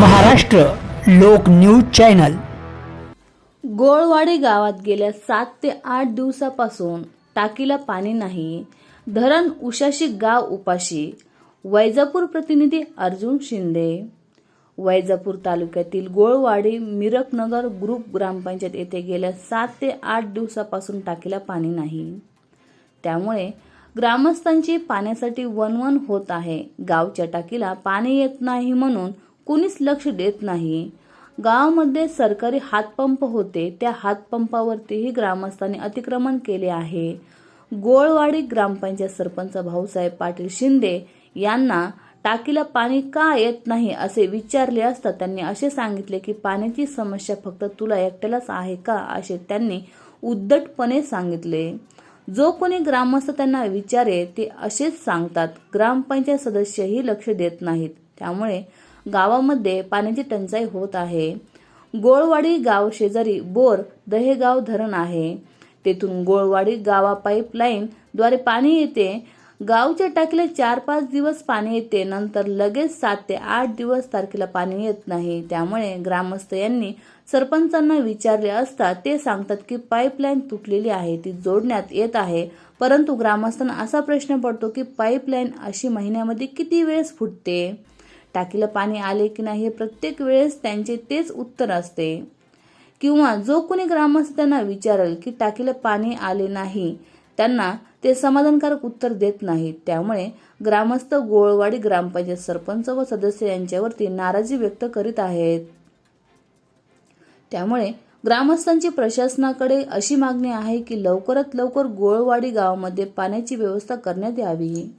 महाराष्ट्र लोक news channel. गोळवाडी गावात गेल्या सात ते आठ दिवसापासून टाकीला पाणी नाही. धरण उशाशी गाव उपाशी. वैजापूर प्रतिनिधी अर्जुन शिंदे. वैजापूर तालुक्यातील गोळवाडी मिरकनगर ग्रुप ग्रामपंचायत येथे गेल्या सात ते आठ दिवसापासून टाकीला पाणी नाही. त्यामुळे ग्रामस्थांची पाण्यासाठी वनवन होत आहे. गावच्या टाकीला पाणी येत नाही म्हणून कुणीच लक्ष देत नाही. गावामध्ये सरकारी हातपंप होते. त्या हातपंपावरतीही ग्रामस्थांनी अतिक्रमण केले आहे. गोळवाडी ग्रामपंचायत सरपंच भाऊसाहेब पाटील शिंदे यांना टाकीला पाणी का येत नाही असे विचारले असता त्यांनी असे सांगितले की पाण्याची समस्या फक्त तुला एकट्यालाच आहे का? असे त्यांनी उद्धटपणे सांगितले. जो कोणी ग्रामस्थ त्यांना विचारे ते असेच सांगतात. ग्रामपंचायत सदस्यही लक्ष देत नाहीत. त्यामुळे गावामध्ये पाण्याची टंचाई होत आहे. गोळवाडी गाव शेजारी बोर दहेगाव धरण आहे. तेथून गोळवाडी गावा पाईपलाईन द्वारे पाणी येते. गावच्या टाकीला चार पाच दिवस पाणी येते. नंतर लगेच सात ते आठ दिवस तारखेला पाणी येत नाही. त्यामुळे ग्रामस्थ यांनी सरपंचांना विचारले असता ते सांगतात की पाईपलाईन तुटलेली आहे. ती जोडण्यात येत आहे. परंतु ग्रामस्थांना असा प्रश्न पडतो की पाईपलाईन अशी महिन्यामध्ये किती वेळेस फुटते? टाकीला पाणी आले की नाही हे प्रत्येक वेळेस त्यांचे तेच उत्तर असते. किंवा जो कोणी ग्रामस्थ त्यांना विचारेल की टाकीला पाणी आले नाही त्यांना ते समाधानकारक उत्तर देत नाहीत. त्यामुळे ग्रामस्थ गोळवाडी ग्रामपंचायत सरपंच व सदस्य यांच्यावरती नाराजी व्यक्त करीत आहेत. त्यामुळे ग्रामस्थांची प्रशासनाकडे अशी मागणी आहे की लवकरात लवकर गोळवाडी गावामध्ये पाण्याची व्यवस्था करण्यात यावी.